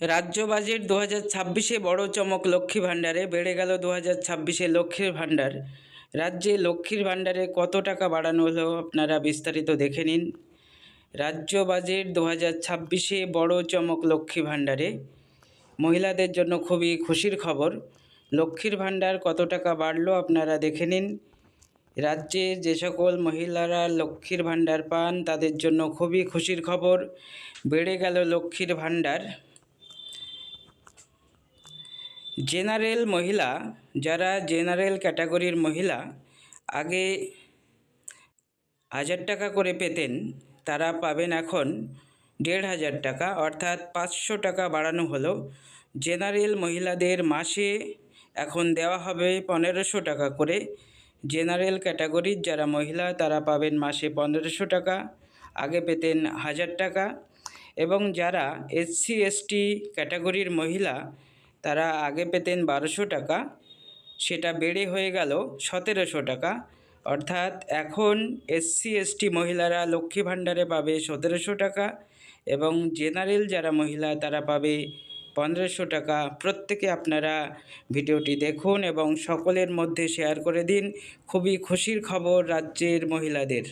রাজ্য বাজেট দু হাজার ছাব্বিশে বড় চমক লক্ষ্মী ভাণ্ডারে বেড়ে গেল দু হাজার ছাব্বিশে লক্ষ্মীর ভাণ্ডার। রাজ্যে লক্ষ্মীর ভাণ্ডারে কত টাকা বাড়ানো হলো আপনারা বিস্তারিত দেখে নিন। রাজ্য বাজেট দু হাজার ছাব্বিশে বড় চমক লক্ষ্মী ভাণ্ডারে। মহিলাদের জন্য খুবই খুশির খবর। লক্ষ্মীর ভাণ্ডার কত টাকা বাড়লো আপনারা দেখে নিন। রাজ্যে যে সকল মহিলারা লক্ষ্মীর ভাণ্ডার পান তাদের জন্য খুবই খুশির খবর। বেড়ে গেল লক্ষ্মীর ভাণ্ডার। জেনারেল মহিলা, যারা জেনারেল ক্যাটাগরির মহিলা, আগে হাজার টাকা করে পেতেন, তারা পাবেন এখন দেড় হাজার টাকা, অর্থাৎ পাঁচশো টাকা বাড়ানো হলো। জেনারেল মহিলাদের মাসে এখন দেওয়া হবে পনেরোশো টাকা করে। জেনারেল ক্যাটাগরির যারা মহিলা, তারা পাবেন মাসে পনেরোশো টাকা, আগে পেতেন হাজার টাকা। এবং যারা এসসি, এসটি ক্যাটাগরির মহিলা তারা আগে পেতেন বারোশো টাকা, সেটা বেড়ে হয়ে গেল সতেরোশো টাকা। অর্থাৎ এখন এসসি এসটি মহিলারা লক্ষ্মী ভাণ্ডারে পাবে সতেরোশো টাকা এবং জেনারেল যারা মহিলা তারা পাবে পনেরোশো টাকা। প্রত্যেকে আপনারা ভিডিওটি দেখুন এবং সকলের মধ্যে শেয়ার করে দিন। খুবই খুশির খবর রাজ্যের মহিলাদের।